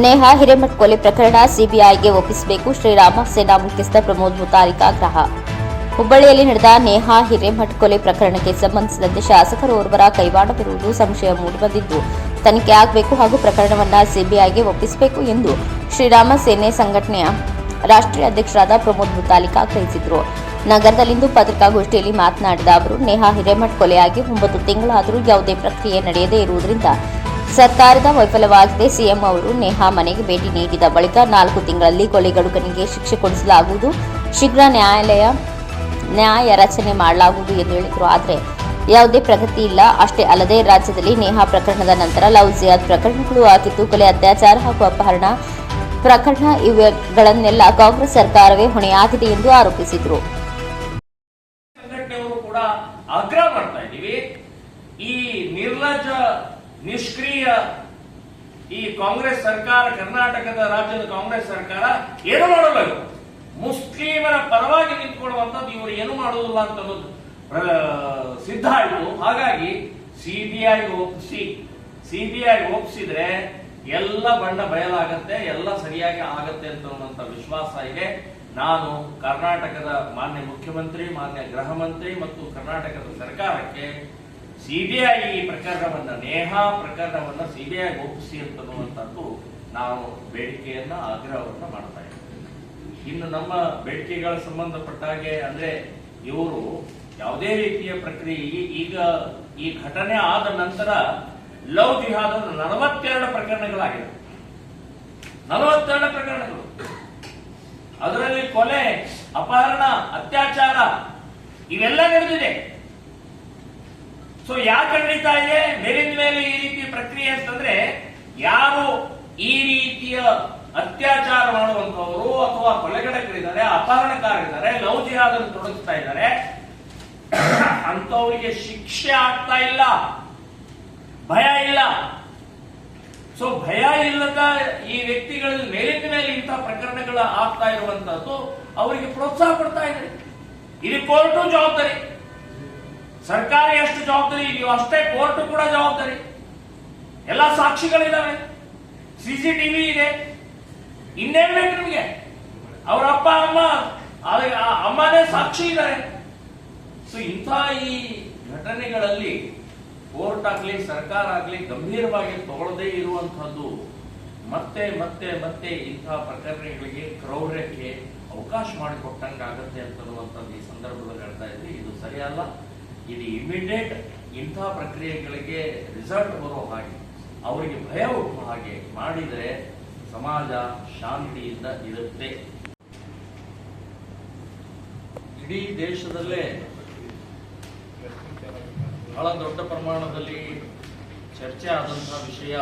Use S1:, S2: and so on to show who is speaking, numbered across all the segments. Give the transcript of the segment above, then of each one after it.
S1: ನೇಹಾ ಹಿರೇಮಠ್ ಕೊಲೆ ಪ್ರಕರಣ ಸಿಬಿಐಗೆ ಒಪ್ಪಿಸಬೇಕು. ಶ್ರೀರಾಮ ಸೇನಾ ಮುಖ್ಯಸ್ಥ ಪ್ರಮೋದ್ ಮುತಾರಿಕ್ ಆಗ್ರಹ. ಹುಬ್ಬಳ್ಳಿಯಲ್ಲಿ ನಡೆದ ನೇಹಾ ಹಿರೇಮಠ್ ಕೊಲೆ ಪ್ರಕರಣಕ್ಕೆ ಸಂಬಂಧಿಸಿದಂತೆ ಶಾಸಕರೋರ್ವರ ಕೈವಾಡವಿರುವುದು ಸಂಶಯ ಮೂಡಿಬಂದಿದ್ದು, ತನಿಖೆ ಆಗಬೇಕು ಹಾಗೂ ಪ್ರಕರಣವನ್ನು ಸಿಬಿಐಗೆ ಒಪ್ಪಿಸಬೇಕು ಎಂದು ಶ್ರೀರಾಮ ಸೇನೆ ಸಂಘಟನೆಯ ರಾಷ್ಟ್ರೀಯ ಅಧ್ಯಕ್ಷರಾದ ಪ್ರಮೋದ್ ಮುತಾಲಿಕ್ ಆಗ್ರಹಿಸಿದರು. ನಗರದಲ್ಲಿಂದು ಪತ್ರಿಕಾಗೋಷ್ಠಿಯಲ್ಲಿ ಮಾತನಾಡಿದ ಅವರು, ನೇಹಾ ಹಿರೇಮಠ್ ಕೊಲೆಯಾಗಿ ಒಂಬತ್ತು ತಿಂಗಳಾದರೂ ಯಾವುದೇ ಪ್ರಕ್ರಿಯೆ ನಡೆಯದೇ ಇರುವುದರಿಂದ ಸರ್ಕಾರದ ವೈಫಲ್ಯವಾಗಿದೆ. ಸಿಎಂ ಅವರು ನೇಹಾ ಮನೆಗೆ ಭೇಟಿ ನೀಡಿದ ಬಳಿಕ ನಾಲ್ಕು ತಿಂಗಳಲ್ಲಿ ಕೊಲೆಗಡುಕನಿಗೆ ಶಿಕ್ಷೆ ಕೊಡಿಸಲಾಗುವುದು. ಶೀಘ್ರ ನ್ಯಾಯಾಲಯ ನ್ಯಾಯ ರಚನೆ ಮಾಡಲಾಗುವುದು ಎಂದು ಹೇಳಿದರು. ಆದರೆ ಯಾವುದೇ ಪ್ರಗತಿ ಇಲ್ಲ. ಅಷ್ಟೇ ಅಲ್ಲದೆ ರಾಜ್ಯದಲ್ಲಿ ನೇಹಾ ಪ್ರಕರಣದ ನಂತರ ಲವ್ ಜಿಯಾದ್ ಪ್ರಕರಣಗಳು ಆಗಿದ್ದು, ಕೊಲೆ, ಅತ್ಯಾಚಾರ ಹಾಗೂ ಅಪಹರಣ ಪ್ರಕರಣ ಇವುಗಳನ್ನೆಲ್ಲ ಕಾಂಗ್ರೆಸ್ ಸರ್ಕಾರವೇ ಹೊಣೆಯಾಗಿದೆ ಎಂದು ಆರೋಪಿಸಿದರು
S2: ಸಂಘಟನೆಯವರು ಕೂಡ ಆಗ್ರಹ ಮಾಡ್ತಾ ಇದ್ದೀವಿ ಈ ನಿರ್ಲಜ್ಜ ನಿಷ್ಕ್ರಿಯ ಈ ಕಾಂಗ್ರೆಸ್ ಸರ್ಕಾರ, ಕರ್ನಾಟಕದ ರಾಜ್ಯದ ಕಾಂಗ್ರೆಸ್ ಸರ್ಕಾರ ಏನು ಮಾಡಲ್ಲ ಮುಸ್ಲಿಮರ ಪರವಾಗಿ ನಿಂತ್ಕೊಳ್ಳುವಂಥದ್ದು ಇವರು ಏನು ಮಾಡುವುದಿಲ್ಲ ಅಂತ ಸಿದ್ಧ ಆಯ್ತು. ಹಾಗಾಗಿ ಸಿಬಿಐ ಒಪ್ಪಿಸಿ ಸಿಬಿಐ ಒಪ್ಪಿಸಿದ್ರೆ ಎಲ್ಲ ಬಣ್ಣ ಬಯಲಾಗತ್ತೆ, ಎಲ್ಲ ಸರಿಯಾಗಿ ಆಗತ್ತೆ ಅಂತ ವಿಶ್ವಾಸ ಇದೆ. ನಾನು ಕರ್ನಾಟಕದ ಮಾನ್ಯ ಮುಖ್ಯಮಂತ್ರಿ, ಮಾನ್ಯ ಗೃಹ ಮಂತ್ರಿ ಮತ್ತು ಕರ್ನಾಟಕದ ಸರ್ಕಾರಕ್ಕೆ ಸಿಬಿಐ ಈ ಪ್ರಕರಣವನ್ನ, ನೇಹಾ ಪ್ರಕರಣವನ್ನ ಸಿಬಿಐ ಒಪ್ಪಿಸಿ ಅಂತನ್ನುವಂಥದ್ದು ನಾವು ಬೇಡಿಕೆಯನ್ನ, ಆಗ್ರಹವನ್ನ ಮಾಡ್ತಾ ಇದ್ದೇವೆ. ಇನ್ನು ನಮ್ಮ ಬೇಡಿಕೆಗಳ ಸಂಬಂಧಪಟ್ಟ ಹಾಗೆ ಅಂದ್ರೆ ಇವರು ಯಾವುದೇ ರೀತಿಯ ಪ್ರಕ್ರಿಯೆ ಈಗ ಈ ಘಟನೆ ಆದ ನಂತರ ಲವ್ ಜಿಹಾದ್ ನಲವತ್ತೆರಡು ಪ್ರಕರಣಗಳಾಗಿವೆ. ನಲವತ್ತೆರಡು ಪ್ರಕರಣಗಳು. ಅದರಲ್ಲಿ ಕೊಲೆ, ಅಪಹರಣ, ಅತ್ಯಾಚಾರ, ಇವೆಲ್ಲ ನಡೆದಿದೆ. ಸೊ ಯಾಕೆ ನಡೀತಾ ಇದೆ? ಮೇಲಿನ ಮೇಲೆ ಈ ರೀತಿ ಪ್ರಕ್ರಿಯೆ ಅಂತಂದ್ರೆ, ಯಾರು ಈ ರೀತಿಯ ಅತ್ಯಾಚಾರ ಮಾಡುವಂತವರು ಅಥವಾ ಕೊಲೆಗಡಕರಿದ್ದಾರೆ, ಅಪಹರಣಕಾರರಿದ್ದಾರೆ, ಲವ್ ಜಿಹಾದ್ ತೊಡಗಿಸ್ತಾ ಇದ್ದಾರೆ ಅಂತವರಿಗೆ ಶಿಕ್ಷೆ ಆಗ್ತಾ ಇಲ್ಲ. ಭಯ ಇಲ್ಲ. ಸೊ ಭಯ ಇಲ್ಲದ ಈ ವ್ಯಕ್ತಿಗಳಲ್ಲಿ ಮೇಲಿನ ಮೇಲೆ ಇಂತಹ ಪ್ರಕರಣಗಳು ಆಗ್ತಾ ಇರುವಂತಹದ್ದು ಅವರಿಗೆ ಪ್ರೋತ್ಸಾಹ ಕೊಡ್ತಾ ಇದೆ ಇದು ಕೋರ್ಟು ಜವಾಬ್ದಾರಿ. ಸರ್ಕಾರ ಎಷ್ಟು ಜವಾಬ್ದಾರಿ ಇದೆಯೋ ಅಷ್ಟೇ ಕೋರ್ಟ್ ಕೂಡ ಜವಾಬ್ದಾರಿ. ಎಲ್ಲ ಸಾಕ್ಷಿಗಳಿದಾವೆ. ಸಿಸಿಟಿವಿ ಇದೆ. ಇನ್ನೇನ್ ಬೇಕು ನಿಮಗೆ? ಅವರ ಅಪ್ಪ, ಅಮ್ಮ ಅಮ್ಮನೇ ಸಾಕ್ಷಿ ಇದ್ದಾರೆ ಸೊ ಇಂಥ ಈ ಘಟನೆಗಳಲ್ಲಿ ಕೋರ್ಟ್ ಆಗ್ಲಿ, ಸರ್ಕಾರ ಆಗ್ಲಿ ಗಂಭೀರವಾಗಿ ತಗೊಳ್ಳದೇ ಇರುವಂತಹದ್ದು ಮತ್ತೆ ಮತ್ತೆ ಮತ್ತೆ ಇಂತಹ ಪ್ರಕರಣಗಳಿಗೆ ಕ್ರೌರ್ಯಕ್ಕೆ ಅವಕಾಶ ಮಾಡಿಕೊಟ್ಟಂಗಾಗತ್ತೆ ಅಂತನ್ನುವಂಥದ್ದು ಈ ಸಂದರ್ಭದಲ್ಲಿ ಹೇಳ್ತಾ ಇದ್ವಿ. ಇದು ಸರಿಯಲ್ಲ. ಇದು ಇಮಿಡಿಯೇಟ್ ಇಂತಹ ಪ್ರಕ್ರಿಯೆಗಳಿಗೆ ರಿಸಲ್ಟ್ ಬರೋ ಹಾಗೆ, ಅವರಿಗೆ ಭಯ ಹುಟ್ಟುವ ಹಾಗೆ ಮಾಡಿದರೆ ಸಮಾಜ ಶಾಂತಿಯಿಂದ ಇರುತ್ತೆ. ಇಡೀ ದೇಶದಲ್ಲೇ ಬಹಳ ದೊಡ್ಡ ಪ್ರಮಾಣದಲ್ಲಿ ಚರ್ಚೆ ಆದಂತಹ ವಿಷಯ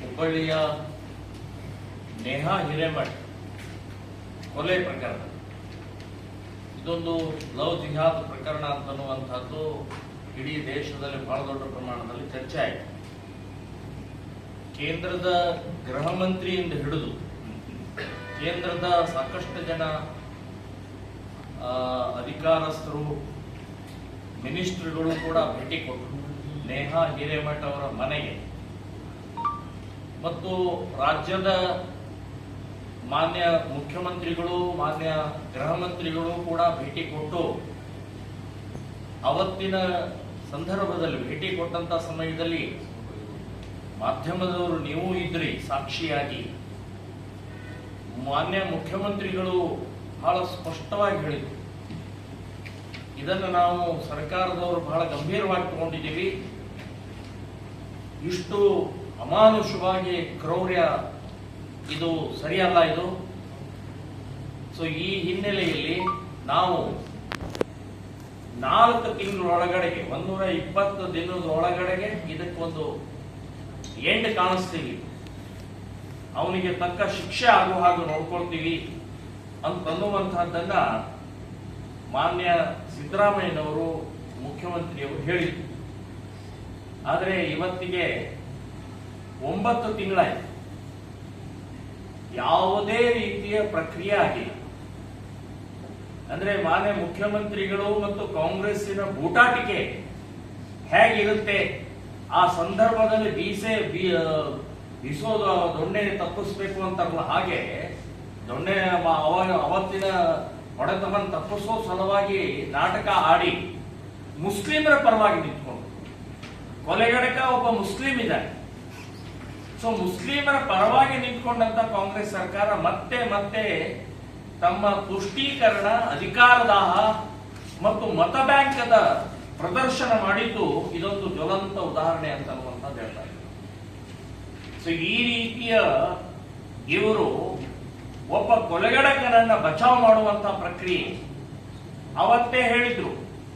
S2: ಹುಬ್ಬಳ್ಳಿಯ ನೇಹಾ ಹಿರೇಮಠ್, ಕೊಲೆ ಪ್ರಕರಣ. ಇದೊಂದು ಲವ್ ಜಿಹಾದ್ ಪ್ರಕರಣ ಅಂತನ್ನುವಂಥದ್ದು ಇಡೀ ದೇಶದಲ್ಲಿ ಬಹಳ ದೊಡ್ಡ ಪ್ರಮಾಣದಲ್ಲಿ ಚರ್ಚೆ ಆಯಿತು. ಕೇಂದ್ರದ ಗೃಹ ಮಂತ್ರಿಯಿಂದ ಹಿಡಿದು ಕೇಂದ್ರದ ಸಾಕಷ್ಟು ಜನ ಅಧಿಕಾರಸ್ಥರು, ಮಿನಿಸ್ಟ್ರಿಗಳು ಕೂಡ ಭೇಟಿ ಕೊಟ್ಟರು. ನೇಹಾ ಹಿರೇಮಠ ಅವರ ಮನೆಗೆ. ಮತ್ತು ರಾಜ್ಯದ ಮಾನ್ಯ ಮುಖ್ಯಮಂತ್ರಿಗಳು, ಮಾನ್ಯ ಗೃಹ ಮಂತ್ರಿಗಳು ಕೂಡ ಭೇಟಿ ಕೊಟ್ಟು ಅವತ್ತಿನ ಸಂದರ್ಭದಲ್ಲಿ ಭೇಟಿ ಕೊಟ್ಟಂತ ಸಮಯದಲ್ಲಿ ಮಾಧ್ಯಮದವರು ನೀವು ಇದ್ರಿ ಸಾಕ್ಷಿಯಾಗಿ. ಮಾನ್ಯ ಮುಖ್ಯಮಂತ್ರಿಗಳು ಬಹಳ ಸ್ಪಷ್ಟವಾಗಿ ಹೇಳಿದರು. ಇದನ್ನು ನಾವು ಸರ್ಕಾರದವರು ಬಹಳ ಗಂಭೀರವಾಗಿ ತಗೊಂಡಿದ್ದೀವಿ. ಇಷ್ಟು ಅಮಾನುಷವಾಗಿ ಕ್ರೌರ್ಯ ಇದು ಸರಿಯಲ್ಲ ಇದು? ಸೊ ಈ ಹಿನ್ನೆಲೆಯಲ್ಲಿ ನಾವು ನಾಲ್ಕು ತಿಂಗಳೊಳಗಡೆಗೆ ಒಂದೂರ ಇಪ್ಪತ್ತು ದಿನದ ಒಳಗಡೆಗೆ ಇದಕ್ಕೊಂದು ಎಂಡ್ ಕಾಣಿಸ್ತೀವಿ. ಅವನಿಗೆ ತಕ್ಕ ಶಿಕ್ಷೆ ಆಗುವ ಹಾಗೆ ನೋಡ್ಕೊಳ್ತೀವಿ ಅಂತನ್ನುವಂತಹದ್ದನ್ನ ಮಾನ್ಯ ಸಿದ್ದರಾಮಯ್ಯನವರು ಮುಖ್ಯಮಂತ್ರಿಯವರು ಹೇಳಿದ್ರು. ಆದರೆ ಇವತ್ತಿಗೆ ಒಂಬತ್ತು ತಿಂಗಳಾಯ್ತು. ಯಾವುದೇ ರೀತಿಯ ಪ್ರಕ್ರಿಯೆ ಆಗಿಲ್ಲ ಅಂದ್ರೆ ಮಾನ್ಯ ಮುಖ್ಯಮಂತ್ರಿಗಳು ಮತ್ತು ಕಾಂಗ್ರೆಸ್ಸಿನ ಬೂಟಾಟಿಕೆ ಹೇಗಿರುತ್ತೆ? ಆ ಸಂದರ್ಭದಲ್ಲಿ ಬೀಸೆ ಬೀಸೋದ ದೊಣ್ಣೆ ತಪ್ಪಿಸ್ಬೇಕು ಅಂತಾರಲ್ಲ ಹಾಗೆ, ದೊಣ್ಣೆ ಅವತ್ತಿನ ಹೊಡೆತವನ್ನು ತಪ್ಪಿಸೋ ಸಲುವಾಗಿ ನಾಟಕ ಆಡಿ ಮುಸ್ಲಿಮರ ಪರವಾಗಿ ನಿಂತ್ಕೊಂಡು. ಕೊಲೆಗಡಕ ಒಬ್ಬ ಮುಸ್ಲಿಂ ಇದ್ದಾನೆ. ಸೊ ಮುಸ್ಲಿಮರ ಪರವಾಗಿ ನಿಂತ್ಕೊಂಡಂತ ಕಾಂಗ್ರೆಸ್ ಸರ್ಕಾರ ಮತ್ತೆ ಮತ್ತೆ ತಮ್ಮ ಪುಷ್ಟೀಕರಣ, ಅಧಿಕಾರದಾಹ ಮತ್ತು ಮತ ಬ್ಯಾಂಕದ ಪ್ರದರ್ಶನ ಮಾಡಿದ್ದು ಇದೊಂದು ಜ್ವಲಂತ ಉದಾಹರಣೆ ಅಂತ ಅನ್ನುವಂಥದ್ದು ಹೇಳ್ತಾರೆ ಸೊ ಈ ರೀತಿಯ ಇವರು ಒಬ್ಬ ಕೊಲೆಗಡಕನನ್ನ ಬಚಾವ್ ಮಾಡುವಂತ ಪ್ರಕ್ರಿಯೆ. ಅವತ್ತೇ ಹೇಳಿದ್ರು,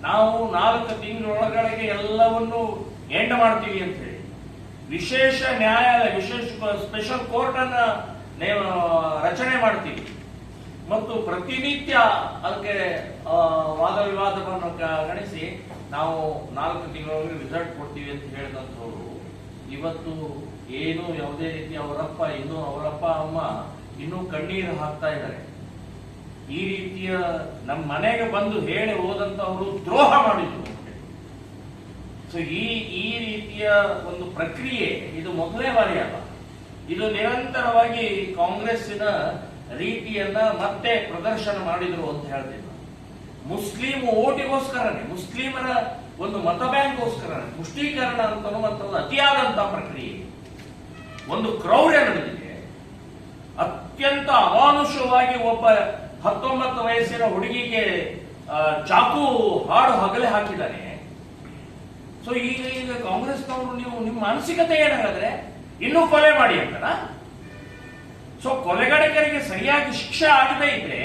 S2: ನಾವು ನಾಲ್ಕು ತಿಂಗಳೊಳಗಡೆಗೆ ಎಲ್ಲವನ್ನು ಎಂಡ್ ಮಾಡ್ತೀವಿ ಅಂತ ವಿಶೇಷ ನ್ಯಾಯಾಲಯ, ವಿಶೇಷ ಸ್ಪೆಷಲ್ ಕೋರ್ಟ್ ಅನ್ನ ರಚನೆ ಮಾಡ್ತೀವಿ. ಮತ್ತು ಪ್ರತಿನಿತ್ಯ ಅದಕ್ಕೆ ವಾದ ವಿವಾದವನ್ನು ಗಣಿಸಿ ನಾವು ನಾಲ್ಕು ತಿಂಗಳೊಳಗೆ ರಿಸಲ್ಟ್ ಕೊಡ್ತೀವಿ ಅಂತ ಹೇಳಿದಂಥವ್ರು, ಇವತ್ತು ಏನು ಯಾವುದೇ ರೀತಿ ಅವರಪ್ಪ, ಇನ್ನೂ ಅವರಪ್ಪ, ಅಮ್ಮ, ಇನ್ನೂ ಕಣ್ಣೀರು ಹಾಕ್ತಾ ಇದ್ದಾರೆ. ಈ ರೀತಿಯ ನಮ್ಮ ಮನೆಗೆ ಬಂದು ಹೇಳಿ ಹೋದಂತವರು ದ್ರೋಹ ಮಾಡಿದ್ರು. ಸೊ ಈ ಈ ರೀತಿಯ ಒಂದು ಪ್ರಕ್ರಿಯೆ, ಇದು ಮೊದಲೇ ಬಾರಿ ಅಲ್ಲ. ಇದು ನಿರಂತರವಾಗಿ ಕಾಂಗ್ರೆಸ್ಸಿನ ರೀತಿಯನ್ನ ಮತ್ತೆ ಪ್ರದರ್ಶನ ಮಾಡಿದ್ರು ಅಂತ ಹೇಳ್ತೀನಿ. ನಾನು. ಮುಸ್ಲಿಂ ಓಟಿಗೋಸ್ಕರನೇ, ಮುಸ್ಲಿಮರ ಒಂದು ಮತ ಬ್ಯಾಂಕ್ಗೋಸ್ಕರ ಪುಷ್ಟೀಕರಣ ಅನ್ನುವಂಥದ್ದು ಅತಿಯಾದಂತಹ ಪ್ರಕ್ರಿಯೆ. ಒಂದು ಕ್ರೌರ್ಯ ನಡೆದಿದೆ. ಅತ್ಯಂತ ಅಮಾನುಷವಾಗಿ ಒಬ್ಬ ಹತ್ತೊಂಬತ್ತು ವಯಸ್ಸಿನ ಹುಡುಗಿಗೆ ಚಾಕು ಹಾಡು ಹಗಲೆ ಹಾಕಿದ್ದಾನೆ. ಸೊ ಈಗ ಈಗ ಕಾಂಗ್ರೆಸ್ನವರು ನೀವು ನಿಮ್ಮ ಮಾನಸಿಕತೆ ಏನಾಗಾದ್ರೆ ಇನ್ನೂ ಕೊಲೆ ಮಾಡಿ ಅಂತನ? ಸೊ ಕೊಲೆಗಡಕರಿಗೆ ಸರಿಯಾಗಿ ಶಿಕ್ಷೆ ಆಗದೇ ಇದ್ರೆ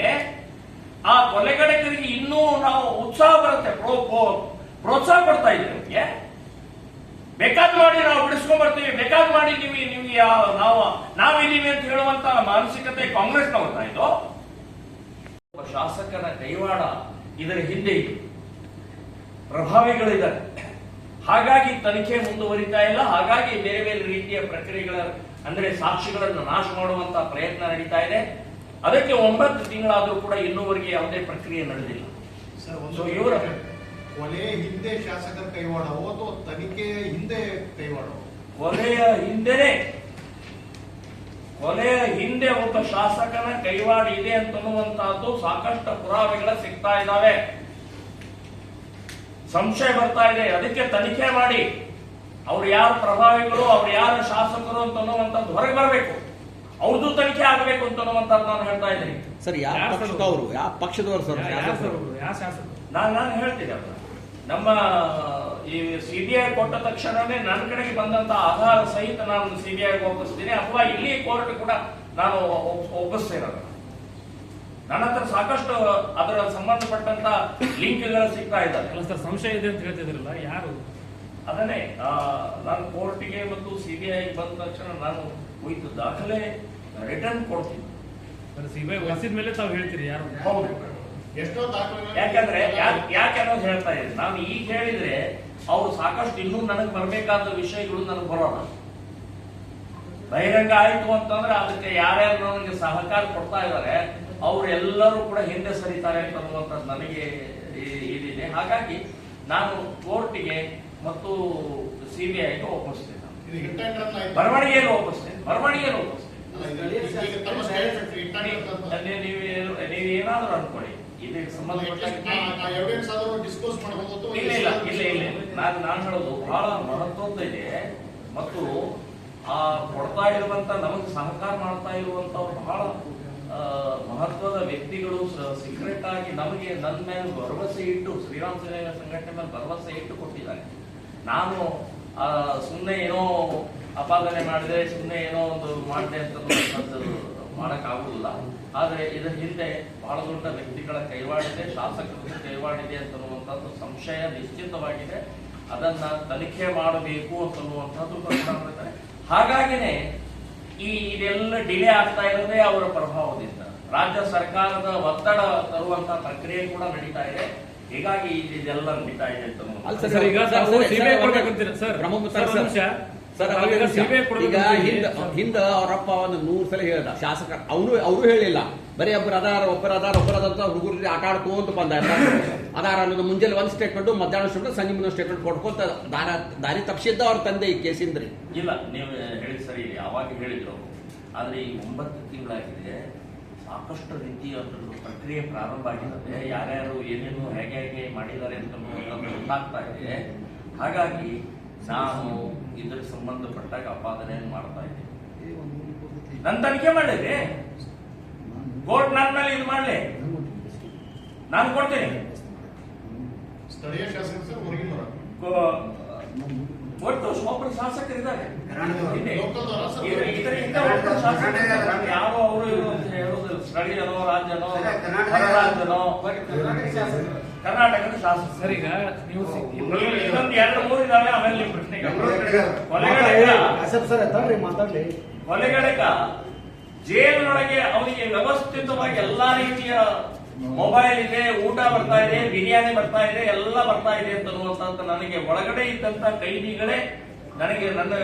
S2: ಆ ಕೊಲೆಗಡಕರಿಗೆ ಇನ್ನೂ ನಾವು ಉತ್ಸಾಹ ಬರುತ್ತೆ, ಪ್ರೋ- ಪ್ರೋ- ಪ್ರೋತ್ಸಾಹ ಕೊಡ್ತಾ ಇದ್ದೇವೆ ಬೇಕಾದ್ ಮಾಡಿ ನಾವು ಬಿಡಿಸ್ಕೊಂಡ್ ಬರ್ತೀವಿ, ಬೇಕಾದ್ ಮಾಡಿ ನೀವು ನಿಮ್ಗೆ ನಾವು ನಾವಿದ್ದೀವಿ ಅಂತ ಹೇಳುವಂತ ಮಾನಸಿಕತೆ ಕಾಂಗ್ರೆಸ್ನವ್ರನ್ನ ಇದು. ಶಾಸಕನ ಕೈವಾಡ ಇದರ ಹಿಂದೆ ಇದೆ. ಪ್ರಭಾವಿಗಳಿದ್ದಾರೆ. ಹಾಗಾಗಿ ತನಿಖೆ ಮುಂದುವರಿತಾ ಇಲ್ಲ. ಹಾಗಾಗಿ ಬೇರೆ ಬೇರೆ ರೀತಿಯ ಪ್ರಕ್ರಿಯೆಗಳ ಅಂದ್ರೆ ಸಾಕ್ಷಿಗಳನ್ನು ನಾಶ ಮಾಡುವಂತ ಪ್ರಯತ್ನ ನಡೀತಾ ಇದೆ. ಅದಕ್ಕೆ ಒಂಬತ್ತು ತಿಂಗಳಾದರೂ ಕೂಡ ಇನ್ನೂವರೆಗೆ ಯಾವುದೇ ಪ್ರಕ್ರಿಯೆ ನಡೆದಿಲ್ಲ. ಇವರ
S3: ಕೊಲೆ ಹಿಂದೆ ಶಾಸಕರ ಕೈವಾಡವೋ ಅಥವಾ ತನಿಖೆ ಹಿಂದೆ ಕೈವಾಡವೋ?
S2: ಕೊಲೆಯ ಹಿಂದೆನೆ. ಕೊಲೆಯ ಹಿಂದೆ ಒಬ್ಬ ಶಾಸಕನ ಕೈವಾಡ ಇದೆ ಅಂತನ್ನುವಂತಹದ್ದು ಸಾಕಷ್ಟು ಪುರಾವೆಗಳ ಸಿಗ್ತಾ ಇದ್ದಾವೆ. ಸಂಶಯ ಬರ್ತಾ ಇದೆ ಅದಕ್ಕೆ ತನಿಖೆ ಮಾಡಿ. ಅವ್ರು ಯಾರು ಪ್ರಭಾವಿಗಳು ಅವ್ರು ಯಾರು ಶಾಸಕರು ಅಂತ ಅನ್ನುವಂಥದ್ದು ಹೊರಗೆ ಬರಬೇಕು. ಅವ್ರದ್ದು ತನಿಖೆ ಆಗಬೇಕು ಅಂತ ಅನ್ನುವಂಥದ್ದು ನಾನು ಹೇಳ್ತಾ ಇದ್ದೀನಿ.
S4: ಸರ್ ಯಾವ ಪಕ್ಷದವರು? ಯಾವ ಪಕ್ಷದವರು ಸರ್?
S2: ನಾನು ನಾನು ಹೇಳ್ತೀನಿ ಅವ್ರ ನಮ್ಮ ಈ ಸಿಬಿಐ ಕೊಟ್ಟ ತಕ್ಷಣವೇ ನನ್ನ ಕಡೆಗೆ ಬಂದಂತ ಆಧಾರ ಸಹಿತ ನಾನು ಸಿಬಿಐ ಒಪ್ಪಿಸ್ತೀನಿ. ಅಥವಾ ಇಲ್ಲಿ ಕೋರ್ಟ್ ಕೂಡ ನಾನು ಒಪ್- ಒಪ್ಪಿಸ್ತೇನೆ ಅದನ್ನ. ನನ್ನ ಹತ್ರ ಸಾಕಷ್ಟು ಅದರ ಸಂಬಂಧಪಟ್ಟಂತ ಲಿಂಕ್ಗಳು ಸಿಗ್ತಾ
S5: ಇದ್ದಾರೆ ಸಂಶಯ ಇದೆ ಅಂತ ಹೇಳ್ತಿದ್ರಲ್ಲ ಯಾರು?
S2: ಅದನ್ನೇ ಆ, ನಾನು ಕೋರ್ಟಿಗೆ ಮತ್ತು ಸಿಬಿಐ ಬಂದ ತಕ್ಷಣ ನಾನು ಒಯ್ದು ದಾಖಲೆ ರಿಟರ್ನ್ ಕೊಡ್ತೀನಿ.
S5: ಸಿಬಿಐ ವಹಿಸಿದ ಮೇಲೆ ತಾವು ಹೇಳ್ತೀರಿ ಯಾರು?
S2: ಹೌದು.
S3: ಎಷ್ಟೋ ದಾಖಲೆ
S2: ಯಾಕಂದ್ರೆ ಯಾಕ್- ಯಾಕೆ ಅನ್ನೋದು ಹೇಳ್ತಾ ಇದ್ದೀನಿ. ನಾನು ಈಗ ಹೇಳಿದ್ರೆ ಅವ್ರು ಸಾಕಷ್ಟು ಇನ್ನೂ ನನಗೆ ಬರಬೇಕಾದ ವಿಷಯಗಳು ನನಗೆ ಬರೋಣ ಬಹಿರಂಗ ಆಯ್ತು ಅಂತಂದ್ರೆ ಅದಕ್ಕೆ ಯಾರ್ಯಾರು ನನಗೆ ಸಹಕಾರ ಕೊಡ್ತಾ ಇದ್ದಾರೆ ಅವರೆಲ್ಲರೂ ಕೂಡ ಹಿಂದೆ ಸರಿತಾರೆ ಅಂತ ಅನ್ನುವಂಥದ್ದು ನನಗೆ ಇದಿದೆ. ಹಾಗಾಗಿ ನಾನು ಕೋರ್ಟಿಗೆ ಮತ್ತು
S3: ಸಿ ಬಿ ಐಗೆ ಆಯ್ತು.
S2: ಬರವಣಿಗೆಯನ್ನು ಒಪ್ಪಿಸ್ತೇನೆ. ಬರವಣಿಗೆಯನ್ನು ಒಪ್ಪಿಸ್ತೇನೆ. ನೀವು ಏನಾದರೂ ಅನ್ಕೊಳ್ಳಿ. ಇದಕ್ಕೆ ಸಂಬಂಧಪಟ್ಟ ಇಲ್ಲ ಇಲ್ಲ ಇಲ್ಲ ಇಲ್ಲ ನಾನು ನಾನು ಹೇಳೋದು ಬಹಳ ಮಹತ್ವದ ಇದೆ. ಮತ್ತು ಆ ಕೊಡ್ತಾ ಇರುವಂತ ನಮಗೆ ಸಹಕಾರ ಮಾಡ್ತಾ ಇರುವಂತ ಬಹಳ ಮಹತ್ವದ ವ್ಯಕ್ತಿಗಳು ಸೀಕ್ರೆಟ್ ಆಗಿ ನಮಗೆ ನನ್ನ ಮೇಲೆ ಭರವಸೆ ಇಟ್ಟು, ಶ್ರೀರಾಮ್ ಸೇನೆ ಸಂಘಟನೆ ಮೇಲೆ ಭರವಸೆ ಇಟ್ಟು ಕೊಟ್ಟಿದ್ದಾರೆ. ನಾನು ಸುಮ್ಮನೆ ಏನೋ ಅಪಾದನೆ ಮಾಡಿದೆ ಸುಮ್ಮನೆ ಏನೋ ಒಂದು ಮಾಡಿದೆ ಅಂತ ಮಾಡಕ್ಕಾಗುದಿಲ್ಲ ಆದ್ರೆ ಇದರ ಹಿಂದೆ ಬಹಳ ದೊಡ್ಡ ವ್ಯಕ್ತಿಗಳ ಕೈವಾಡಿದೆ, ಶಾಸಕರ ಕೈವಾಡಿದೆ ಅಂತನ್ನುವಂಥದ್ದು ಸಂಶಯ ನಿಶ್ಚಿತವಾಗಿದೆ. ಅದನ್ನ ತನಿಖೆ ಮಾಡಬೇಕು ಅಂತನ್ನುವಂಥದ್ದು ಹಾಗಾಗಿನೇ ಈ ಇದೆಲ್ಲ ಡಿಲೇ ಆಗ್ತಾ ಇರೋದೇ ಅವರ ಪ್ರಭಾವದಿಂದ. ರಾಜ್ಯ ಸರ್ಕಾರದ ಒತ್ತಡ ತರುವಂತಹ ಪ್ರಕ್ರಿಯೆ ಕೂಡ ನಡೀತಾ ಇದೆ. ಹೀಗಾಗಿ ಇದೆಲ್ಲ ನಡೀತಾ ಇದೆ ಅಂತ
S5: ಸರ್ ಈಗ
S4: ಹಿಂದ ಅವರಪ್ಪ ಒಂದು ನೂರು ಸಲ ಹೇಳ್ದ. ಶಾಸಕ ಅವನು ಅವರು ಹೇಳಿಲ್ಲ. ಬರೀ ಒಬ್ಬರು ಅದಾರ ಒಬ್ಬರು ಅದಾರ ಒಬ್ಬರು ಅದಂತ ಹುಡುಗರು ಆಟ ಆಡ್ಕೊಂತ ಬಂದ ಅದಾರ ಅನ್ನೋದು ಮುಂಜಾನೆ ಒಂದು ಸ್ಟೇಟ್ಮೆಂಟ್ ಮಧ್ಯಾಹ್ನ ಸ್ಟೇಟ್ಮೆಂಟ್ ಸಂಜೆ ಮುಂದೆ ಸ್ಟೇಟ್ಮೆಂಟ್ ಕೊಡ್ಕೊಂತ ದಾರ, ದಾರಿ ತಪ್ಪಿಸಿದ್ದ ಅವ್ರ ತಂದೆ ಈ ಕೇಸಿಂದ್ರಿ.
S2: ಇಲ್ಲ, ನೀವು ಹೇಳಿದ ಸರಿ ಯಾವಾಗ ಹೇಳಿದ್ರು ಆದರೆ ಈ ಒಂಬತ್ತು ತಿಂಗಳಾಗಿದೆ, ಸಾಕಷ್ಟು ರೀತಿಯ ಒಂದು ಪ್ರಕ್ರಿಯೆ ಪ್ರಾರಂಭ ಆಗಿರುತ್ತೆ ಯಾರ್ಯಾರು ಏನೇನು ಹೇಗೆ ಹೇಗೆ ಮಾಡಿದ್ದಾರೆ ಅಂತ ಗೊತ್ತಾಗ್ತಾ ಇದೆ. ಹಾಗಾಗಿ ನಾನು ಇದಕ್ಕೆ ಸಂಬಂಧಪಟ್ಟಾಗ ಅಪಾದನೆಯನ್ನು ಮಾಡ್ತಾ ಇದ್ದೀನಿ ನನ್ನ ತನಿಖೆ ಮಾಡಿದೆ ಕೋರ್ಟ್ ನನ್ನ ಮೇಲೆ ಇದು ಮಾಡಲಿ. ನಾನು ಕೊಡ್ತೇನೆ.
S3: ಸ್ಥಳೀಯ ಶಾಸಕರು ಸರ್ ಹೊರಗಿನವರ
S2: ಕೋ- ಒಟ್ಟು ಒಬ್ಬರು ಶಾಸಕರಿದ್ದಾರೆ. ಯಾವ ಅವರು ಸ್ಥಳೀಯನೋ ರಾಜ್ಯನೋ ರಾಜ್ಯನೋ ಕರ್ನಾಟಕದ ಶಾಸಕ
S5: ಸರಿ ಈಗ ನೀವು
S2: ಇನ್ನೊಂದು- ಎರಡು ಮೂರು ಇದಾವೆ ಆಮೇಲೆ ನಿಮ್ಮ ಪ್ರಶ್ನೆಗೆ. ಕೊಲೆಗಡಕ
S6: ಮಾತಾಡ್ಲಿ.
S2: ಕೊಲೆಗಡಕ ಜೈಲಿನೊಳಗೆ ಅವನಿಗೆ ವ್ಯವಸ್ಥಿತವಾಗಿ ಎಲ್ಲಾ ರೀತಿಯ ಮೊಬೈಲ್ ಇದೆ, ಊಟ ಬರ್ತಾ ಇದೆ, ಬಿರಿಯಾನಿ ಬರ್ತಾ ಇದೆ, ಎಲ್ಲ ಬರ್ತಾ ಇದೆ ಅಂತ ನನಗೆ ಒಳಗಡೆ ಇದ್ದಂತ ಕೈದಿಗಳೇ ನನಗೆ ನನ್ನ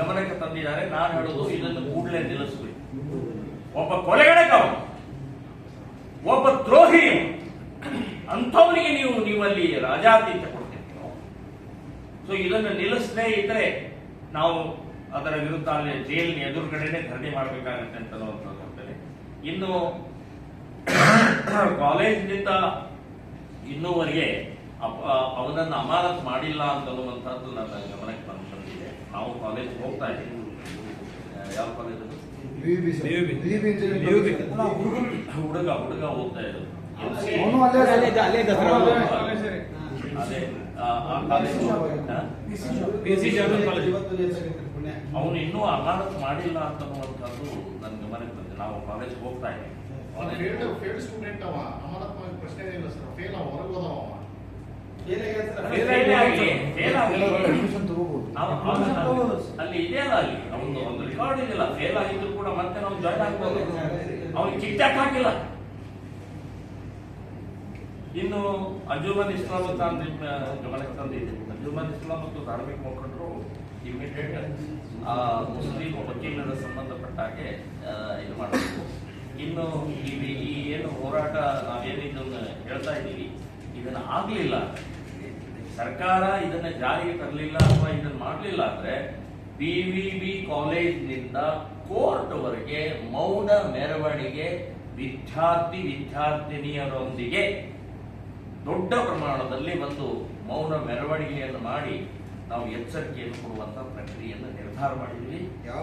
S2: ಗಮನಕ್ಕೆ ತಂದಿದ್ದಾರೆ. ನಾನು ಹೇಳುದು ಇದನ್ನು ಕೂಡಲೇ ನಿಲ್ಲಿಸಬೇಕು. ಒಬ್ಬ ಕೊಲೆಗಡೆ ಅವನು ಒಬ್ಬ ದ್ರೋಹಿ ಅಂಥವನಿಗೆ ನೀವು ನೀವಲ್ಲಿ ರಾಜಾತೀತ ಕೊಡ್ತೀರಿ ಸೊ ಇದನ್ನು ನಿಲ್ಲಿಸದೇ ಇದ್ರೆ ನಾವು ಅದರ ವಿರುದ್ಧ ಅಲ್ಲಿ ಜೈಲ್ ಎದುರುಗಡೆನೆ ಧರಣಿ ಮಾಡಬೇಕಾಗುತ್ತೆ ಅಂತ ಅನ್ನುವಂಥದ್ದು ಹೇಳ್ತೇನೆ. ಇನ್ನು ಕಾಲೇಜಿನಿಂದ ಇನ್ನೂವರೆಗೆ ಅವನನ್ನು ಅಮಾನತ್ ಮಾಡಿಲ್ಲ ಅಂತ ಅನ್ನುವಂಥದ್ದು ನನ್ನ ಗಮನಕ್ಕೆ ಬಂದು ಬಂದಿದೆ. ನಾವು ಕಾಲೇಜ್ ಹೋಗ್ತಾ ಇದ್ದೀವಿ. ಯಾವ ಕಾಲೇಜ್? ಹುಡುಗ ಹುಡುಗ ಓದ್ತಾ ಇರೋದು. ಅದೇ ಆ ಆ ಕಾಲೇಜು. ಅವನು ಇನ್ನೂ ಅಮಾನತ್ ಮಾಡಿಲ್ಲ ಅಂತನ್ನುವಂಥದ್ದು ನನ್ನ ಗಮನಕ್ಕೆ ಬಂದಿದೆ. ನಾವು ಕಾಲೇಜ್ ಹೋಗ್ತಾ ಇದ್ದೀವಿ. ಅಲ್ಲಿ ಇದೆಯಲ್ಲ ಅಲ್ಲಿ ಅವನು ಒಂದು ರೆಕಾರ್ಡ್ ಇದೆಯಲ್ಲ ಫೇಲ್ ಆಗಿದ್ರು ಕೂಡ ಮತ್ತೆ ನಾವು ಜಾಯ್ನ್ ಆಗ್ಬೋದು. ಅವ್ನಿಗೆ ಕಿಕ್ ಹಾಕಿಲ್ಲ. ಇನ್ನು ಅಜುಮನ್ ಇಸ್ಲಾಂ ಅಂತ ಗಮನಕ್ಕೆ ತಂದಿದೆ ಅಜುಮನ್ ಇಸ್ಲಾಂ ಮತ್ತು ಧಾರ್ಮಿಕ ಮುಖಂಡರು ಇಮಿಡಿಯೇಟ್ ಆ, ಮುಸ್ಲಿಂ ವಕೀಲರ ಸಂಬಂಧಪಟ್ಟ ಹಾಗೆ ಇದು ಮಾಡಬೇಕು. ಇನ್ನು ಈ ಈ ಏನು ಹೋರಾಟ ನಾವೇನಿದ್ದು ಹೇಳ್ತಾ ಇದ್ದೀವಿ, ಇದನ್ನು ಆಗಲಿಲ್ಲ. ಸರ್ಕಾರ ಇದನ್ನ ಜಾರಿಗೆ ತರಲಿಲ್ಲ ಅಥವಾ ಇದನ್ನ ಮಾಡಲಿಲ್ಲ ಅಂದ್ರೆ ಬಿ ವಿ ಬಿ ಕಾಲೇಜ್ನಿಂದ ಕೋರ್ಟ್ವರೆಗೆ ಮೌನ ಮೆರವಣಿಗೆ ವಿದ್ಯಾರ್ಥಿ ವಿದ್ಯಾರ್ಥಿನಿಯರೊಂದಿಗೆ ದೊಡ್ಡ ಪ್ರಮಾಣದಲ್ಲಿ ಒಂದು ಮೌನ ಮೆರವಣಿಗೆಯನ್ನು ಮಾಡಿ ನಾವು ಎಚ್ಚರಿಕೆಯನ್ನು ಕೊಡುವಂತಹ ಪ್ರಕ್ರಿಯೆಯನ್ನು ನಿರ್ಧಾರ ಮಾಡಿದ್ದೀವಿ
S7: ಯಾವ